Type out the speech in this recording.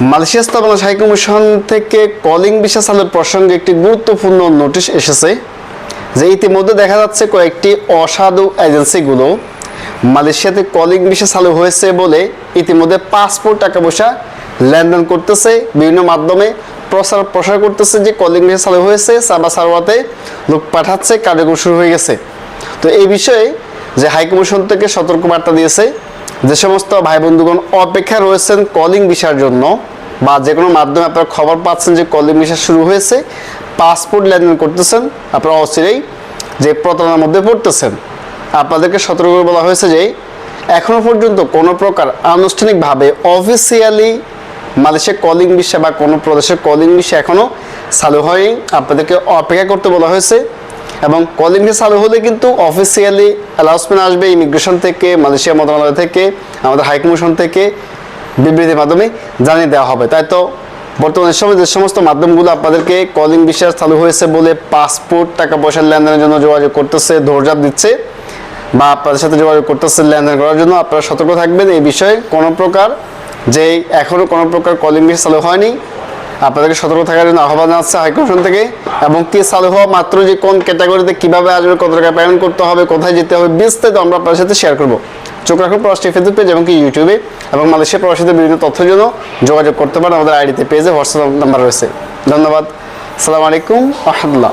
Malaysia Bangladesh high commission থেকে calling visa চালুর প্রসঙ্গে একটি গুরুত্বপূর্ণ নোটিশ এসেছে, যে ইতিমধ্যে দেখা যাচ্ছে কয়েকটি অসাধু এজেন্সিগুলো মালয়েশিয়াতে কলিং ভিসা চালু হয়েছে বলে ইতিমধ্যে পাসপোর্ট টাকা পয়সা লেনদেন করতেছে। বিভিন্ন মাধ্যমে প্রচার প্রসার করতেছে যে কলিং ভিসা চালু হয়েছে, সাবা সারওয়াতে লোক পাঠাচ্ছে, কার্যক্রম শুরু হয়ে গেছে। তো এই বিষয়ে যে হাইকমিশন থেকে সতর্কবার্তা দিয়েছে যে সমস্ত ভাই বন্ধুগণ অপেক্ষা রয়েছেন কলিং ভিসার জন্য বা যে কোনো মাধ্যমে আপনারা খবর পাচ্ছেন যে কলিং ভিসা শুরু হয়েছে পাসপোর্ট লেনদেন করতেছেন, আপনারা অচিরেই যে প্রতারণার মধ্যে পড়তেছেন। আপনাদেরকে সতর্ক করে বলা হয়েছে যে এখনও পর্যন্ত কোনো প্রকার আনুষ্ঠানিকভাবে অফিসিয়ালি মালয়েশিয়া কলিং ভিসা বা কোনো প্রদেশের কলিং ভিসা এখনও চালু হয়নি। আপনাদেরকে অপেক্ষা করতে বলা হয়েছে এবং কলিং ভিসা চালু হলে কিন্তু অফিসিয়ালি অ্যালাউন্সমেন্ট আসবে ইমিগ্রেশন থেকে, মালয়েশিয়া মন্ত্রণালয় থেকে, আমাদের হাইকমিশন থেকে বিবৃতির মাধ্যমে জানিয়ে দেওয়া হবে। তাই তো, বর্তমানে সময় যে সমস্ত মাধ্যমগুলো আপনাদেরকে কলিং বিশ্বাস চালু হয়েছে বলে পাসপোর্ট টাকা পয়সার লেনদেনের জন্য যোগাযোগ করতেছে ধৈর্য দিচ্ছে বা আপনাদের সাথে যোগাযোগ করতেছে লেনদেন করার জন্য, আপনারা সতর্ক থাকবেন। এই বিষয়ে কোনো প্রকার যে এখনও কোনো প্রকার কলিং বিশ্বাস চালু হয়নি আপনাদেরকে সতর্ক থাকার জন্য আহ্বান জানাচ্ছে হাইকমিশন থেকে। এবং কি চালু হওয়া মাত্র যে কোন ক্যাটাগরিতে কীভাবে আসবে, কত টাকা পেমেন্ট করতে হবে, কোথায় যেতে হবে, বিস্তারিত আমরা আপনার সাথে শেয়ার করব। চোখ রাখুন প্রবাসী ফেসবুক পেজ এবং কি ইউটিউবে এবং মালয়েশিয়া প্রবাসীদের বিভিন্ন তথ্যের জন্য যোগাযোগ করতে পারেন। আমাদের আইডিতে পেজে হোয়াটসঅ্যাপ নাম্বার রয়েছে। ধন্যবাদ। আসসালামু আলাইকুম রহমতুল্লাহ